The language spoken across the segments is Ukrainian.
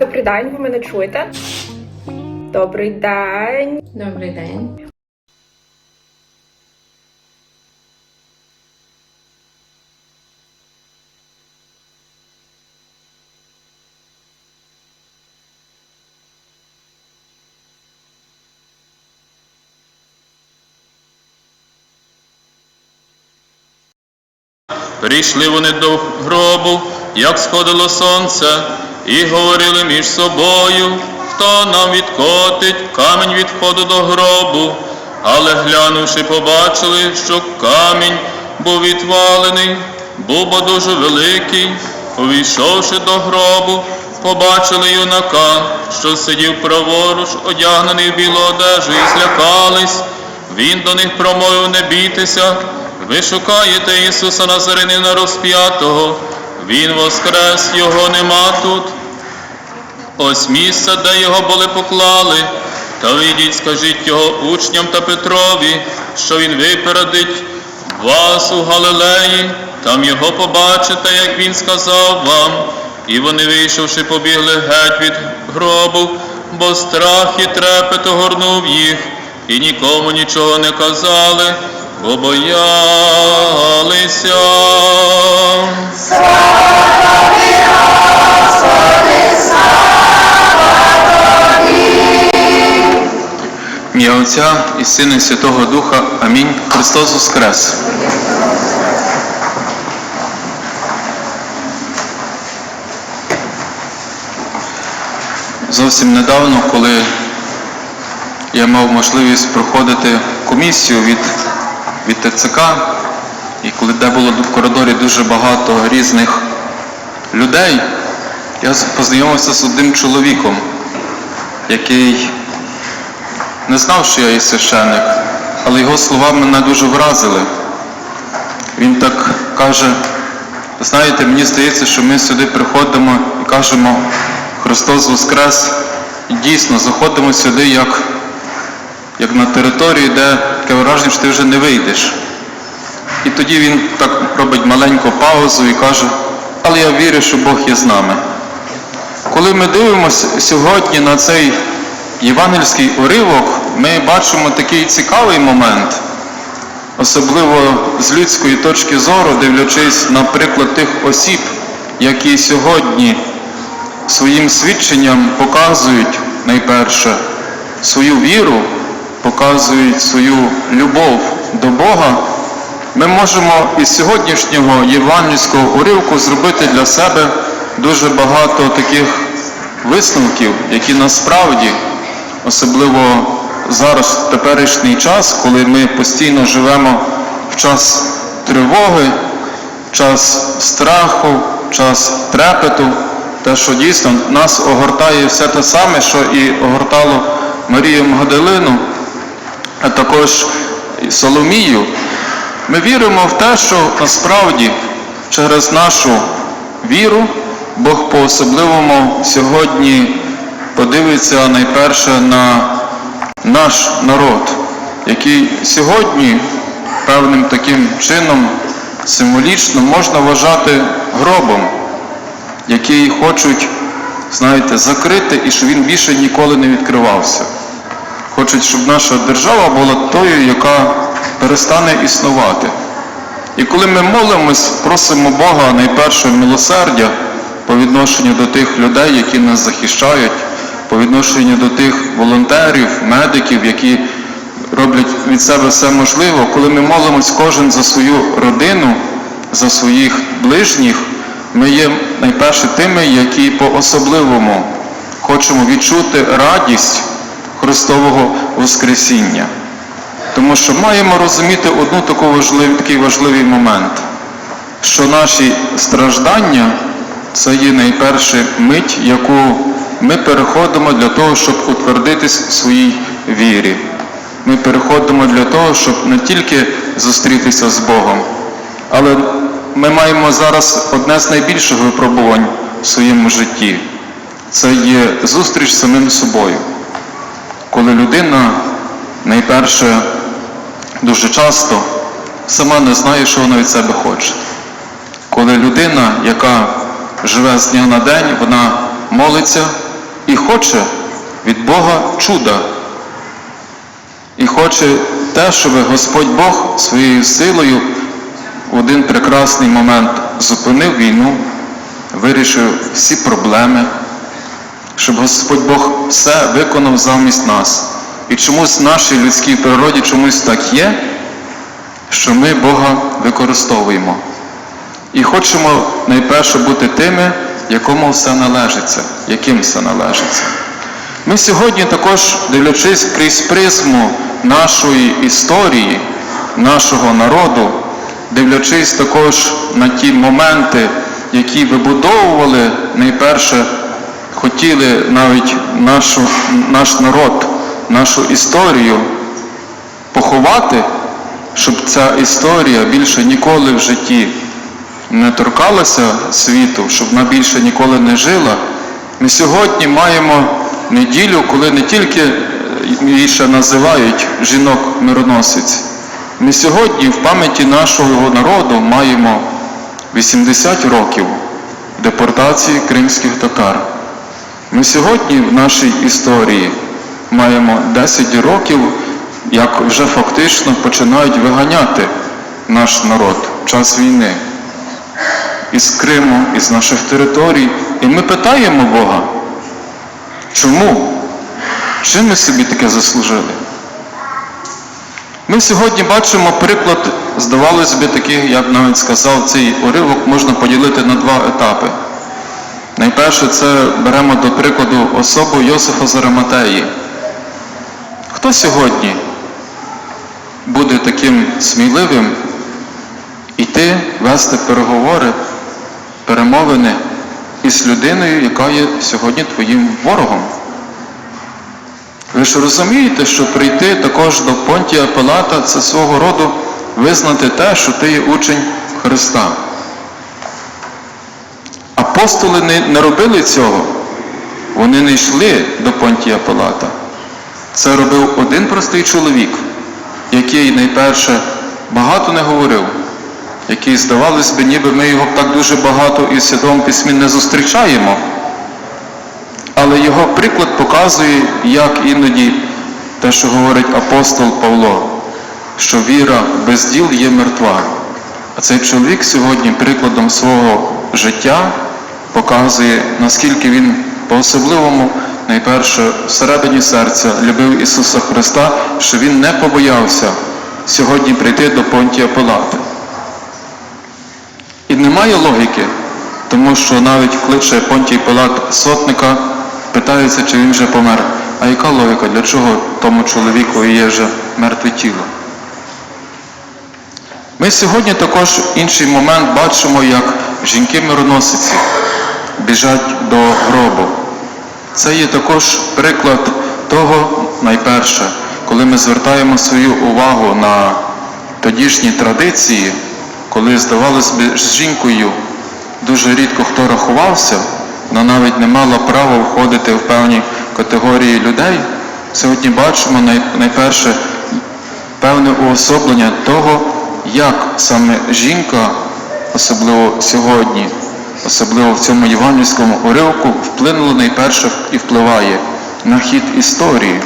Добрий день, ви мене чуєте? Добрий день. Добрий день. Прийшли вони до гробу, як сходило сонце, і говорили між собою, хто нам відкотить камінь від входу до гробу. Але глянувши, побачили, що камінь був відвалений, був дуже великий. Увійшовши до гробу, побачили юнака, що сидів праворуч, одягнений в білу одежу, і злякались. Він до них промовив, не бійтеся, ви шукаєте Ісуса Назарянина розп'ятого, Він воскрес, Його нема тут. Ось місце, де його були поклали, та вийдіть, скажіть його учням та Петрові, що він випередить вас у Галилеї, там його побачите, як він сказав вам. І вони, вийшовши, побігли геть від гробу, бо страх і трепет огорнув їх, і нікому нічого не казали, бо боялися. Ім'я Отця і Сина і Святого Духа. Амінь. Христос Воскрес. Зовсім недавно, коли я мав можливість проходити комісію від, від ТЦК, і коли де було в коридорі дуже багато різних людей, я познайомився з одним чоловіком, який не знав, що я є священник, але його слова мене дуже вразили. Він так каже, знаєте, мені здається, що ми сюди приходимо і кажемо Христос Воскрес, і дійсно заходимо сюди як, як на територію, де таке враження, що ти вже не вийдеш. І тоді він так робить маленьку паузу і каже, але я вірю, що Бог є з нами. Коли ми дивимося сьогодні на цей євангельський уривок, ми бачимо такий цікавий момент, особливо з людської точки зору, дивлячись на приклад тих осіб, які сьогодні своїм свідченням показують найперше свою віру, показують свою любов до Бога. Ми можемо із сьогоднішнього євангельського уривку зробити для себе дуже багато таких висновків, які насправді, особливо зараз, в теперішній час, коли ми постійно живемо в час тривоги, в час страху, в час трепету, те, що дійсно нас огортає все те саме, що і огортало Марію Магдалину, а також Соломію. Ми віримо в те, що насправді через нашу віру Бог по-особливому сьогодні подивиться найперше на наш народ, який сьогодні певним таким чином символічно можна вважати гробом, який хочуть, знаєте, закрити і щоб він більше ніколи не відкривався. Хочуть, щоб наша держава була тою, яка перестане існувати. І коли ми молимось, просимо Бога найперше милосердя по відношенню до тих людей, які нас захищають, відношенню до тих волонтерів, медиків, які роблять від себе все можливе, коли ми молимось кожен за свою родину, за своїх ближніх, ми є найперше тими, які по-особливому хочемо відчути радість Христового Воскресіння. Тому що маємо розуміти одну таку важлив, такий важливий момент, що наші страждання це є найперша мить, яку ми переходимо для того, щоб утвердитись в своїй вірі. Ми переходимо для того, щоб не тільки зустрітися з Богом, але ми маємо зараз одне з найбільших випробувань в своєму житті. Це є зустріч з самим собою. Коли людина найперше дуже часто сама не знає, що вона від себе хоче. Коли людина, яка живе з дня на день, вона молиться, і хоче від Бога чуда. І хоче те, щоб Господь Бог своєю силою в один прекрасний момент зупинив війну, вирішив всі проблеми, щоб Господь Бог все виконав замість нас. І чомусь в нашій людській природі чомусь так є, що ми Бога використовуємо. І хочемо найперше бути тими, якому все належиться, яким все належиться. Ми сьогодні також, дивлячись крізь призму нашої історії, нашого народу, дивлячись також на ті моменти, які вибудовували найперше, хотіли навіть нашу, наш народ, нашу історію поховати, щоб ця історія більше ніколи в житті не торкалася світу, щоб вона більше ніколи не жила. Ми сьогодні маємо неділю, коли не тільки е, її ще називають жінок-мироносець. Ми сьогодні в пам'яті нашого народу маємо 80 років депортації кримських татар. Ми сьогодні в нашій історії маємо 10 років, як вже фактично починають виганяти наш народ в час війни із Криму, із наших територій. І ми питаємо Бога, чому? Чим ми собі таке заслужили? Ми сьогодні бачимо приклад, здавалось би, такий, я б навіть сказав, цей уривок можна поділити на два етапи. Найперше, це беремо до прикладу особу Йосифа Зараматеї. Хто сьогодні буде таким сміливим іти вести переговори, перемовини із людиною, яка є сьогодні твоїм ворогом? Ви ж розумієте, що прийти також до Понтія Пилата це свого роду визнати те, що ти є учень Христа. Апостоли не, не робили цього. Вони не йшли до Понтія Пилата. Це робив один простий чоловік, який найперше багато не говорив, який, здавалось би, ніби ми його так дуже багато і в Святому Письмі не зустрічаємо. Але його приклад показує, як іноді те, що говорить апостол Павло, що віра без діл є мертва. А цей чоловік сьогодні прикладом свого життя показує, наскільки він по-особливому, найперше, всередині серця любив Ісуса Христа, що Він не побоявся сьогодні прийти до Понтія Пилата. Немає логіки, тому що навіть кличе Понтій Пилат сотника, питається, чи він вже помер. А яка логіка? Для чого тому чоловіку є вже мертве тіло? Ми сьогодні також інший момент бачимо, як жінки-мироносиці біжать до гробу. Це є також приклад того, найперше, коли ми звертаємо свою увагу на тодішні традиції, коли, здавалось би, з жінкою дуже рідко хто рахувався, вона навіть не мала права входити в певні категорії людей. Сьогодні бачимо найперше певне уособлення того, як саме жінка, особливо сьогодні, особливо в цьому євангельському уривку, вплинула найперше і впливає на хід історії.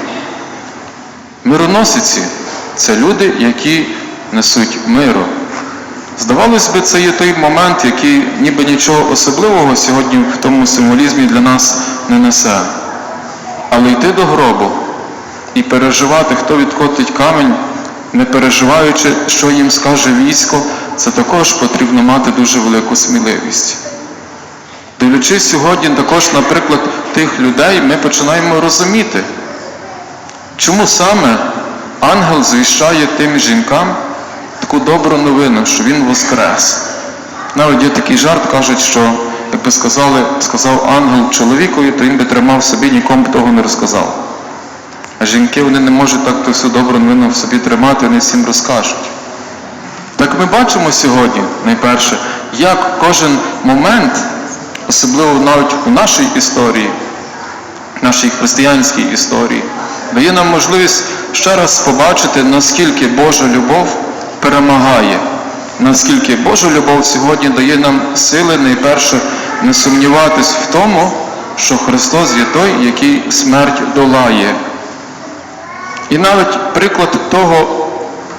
Мироносиці це люди, які несуть миру. Здавалось би, це є той момент, який ніби нічого особливого сьогодні в тому символізмі для нас не несе. Але йти до гробу і переживати, хто відкотить камінь, не переживаючи, що їм скаже військо, це також потрібно мати дуже велику сміливість. Дивлячись сьогодні також, наприклад, тих людей, ми починаємо розуміти, чому саме ангел звіщає тим жінкам таку добру новину, що він воскрес. Навіть є такий жарт, кажуть, що якби сказали, сказав ангел чоловікові, то він би тримав собі, нікому б того не розказав. А жінки вони не можуть так всю добру новину в собі тримати, вони всім розкажуть. Так ми бачимо сьогодні, найперше, як кожен момент, особливо навіть у нашій історії, нашій християнській історії, дає нам можливість ще раз побачити, наскільки Божа любов перемагає, наскільки Божа любов сьогодні дає нам сили найперше не сумніватись в тому, що Христос є той, який смерть долає. І навіть приклад того,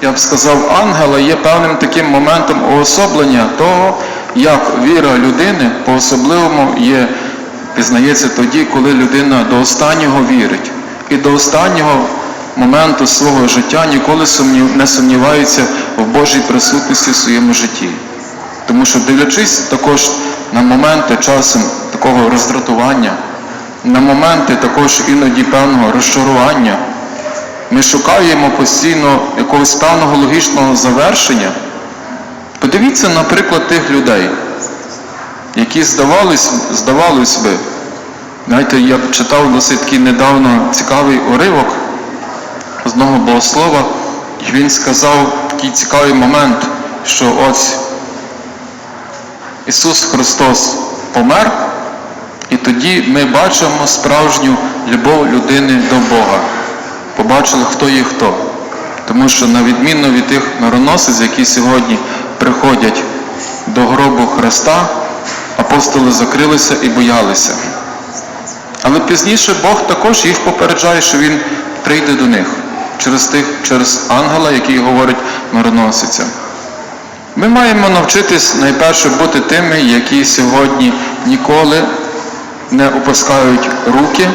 я б сказав, ангела є певним таким моментом уособлення того, як віра людини по-особливому є, пізнається тоді, коли людина до останнього вірить. І до останнього моменту свого життя ніколи не сумнівається в Божій присутності в своєму житті. Тому що дивлячись також на моменти часом такого роздратування, на моменти також іноді певного розчарування, ми шукаємо постійно якогось певного логічного завершення. Подивіться, наприклад, тих людей, які здавались, здавалось би, знаєте, я читав досить такий недавно цікавий уривок одного богослова, і він сказав такий цікавий момент, що ось Ісус Христос помер, і тоді ми бачимо справжню любов людини до Бога. Побачили, хто є хто. Тому що на відміну від тих мироносець, які сьогодні приходять до гробу Христа, апостоли закрилися і боялися. Але пізніше Бог також їх попереджає, що Він прийде до них через тих, через ангела, який говорить мироносицям. Ми маємо навчитись найперше бути тими, які сьогодні ніколи не опускають руки,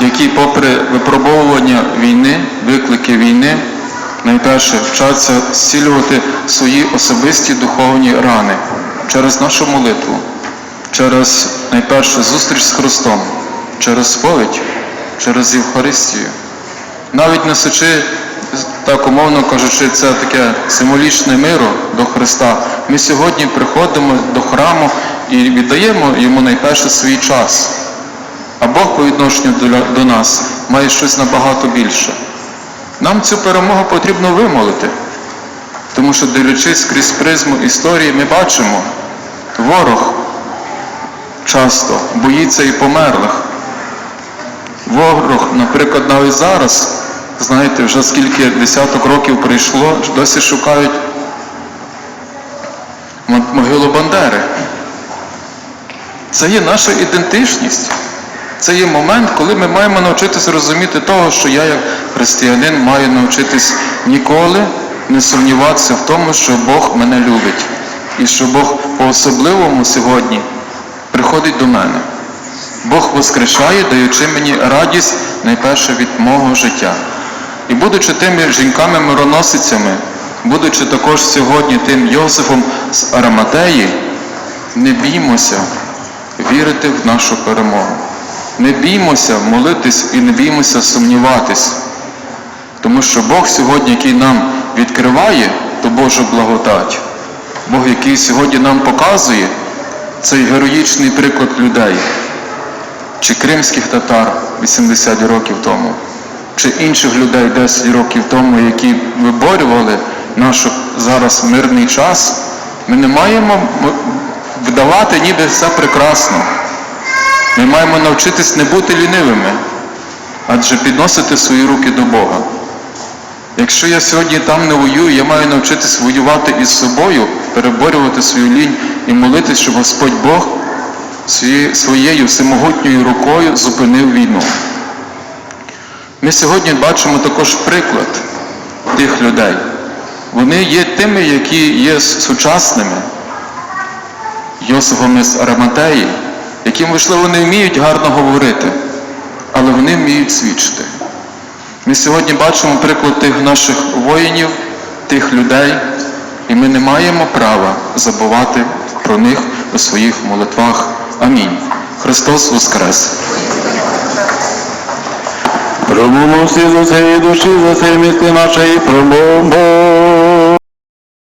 які, попри випробовування війни, виклики війни, найперше вчаться зцілювати свої особисті духовні рани через нашу молитву, через найперше зустріч з Христом, через сповідь, через Євхаристію. Навіть несучи, так умовно кажучи, це таке символічне миру до Христа, ми сьогодні приходимо до храму і віддаємо йому найперше свій час. А Бог по відношенню до, нас має щось набагато більше. Нам цю перемогу потрібно вимолити, тому що дивлячись крізь призму історії, ми бачимо, ворог часто боїться і померлих. Ворог, наприклад, навіть зараз, знаєте, вже скільки десяток років пройшло, досі шукають могилу Бандери. Це є наша ідентичність. Це є момент, коли ми маємо навчитися розуміти того, що я, як християнин, маю навчитись ніколи не сумніватися в тому, що Бог мене любить. І що Бог по-особливому сьогодні приходить до мене. Бог воскрешає, даючи мені радість найперше від мого життя. Будучи тими жінками-мироносицями, будучи також сьогодні тим Йосифом з Араматеї, не біймося вірити в нашу перемогу. Не біймося молитись і не біймося сумніватись. Тому що Бог сьогодні, який нам відкриває ту Божу благодать, Бог, який сьогодні нам показує цей героїчний приклад людей, чи кримських татар 80 років тому, чи інших людей 10 років тому, які виборювали наш зараз мирний час, ми не маємо вдавати, ніби все прекрасно. Ми маємо навчитись не бути лінивими, адже підносити свої руки до Бога. Якщо я сьогодні там не воюю, я маю навчитись воювати із собою, переборювати свою лінь і молитись, щоб Господь Бог своєю, всемогутньою рукою зупинив війну. Ми сьогодні бачимо також приклад тих людей. Вони є тими, які є сучасними, Йосифами з Араматеї, які, можливо, не вміють гарно говорити, але вони вміють свідчити. Ми сьогодні бачимо приклад тих наших воїнів, тих людей, і ми не маємо права забувати про них у своїх молитвах. Амінь. Христос Воскрес! Промовмо всі за цієї душі, за цієї міськи нашої, промовмо.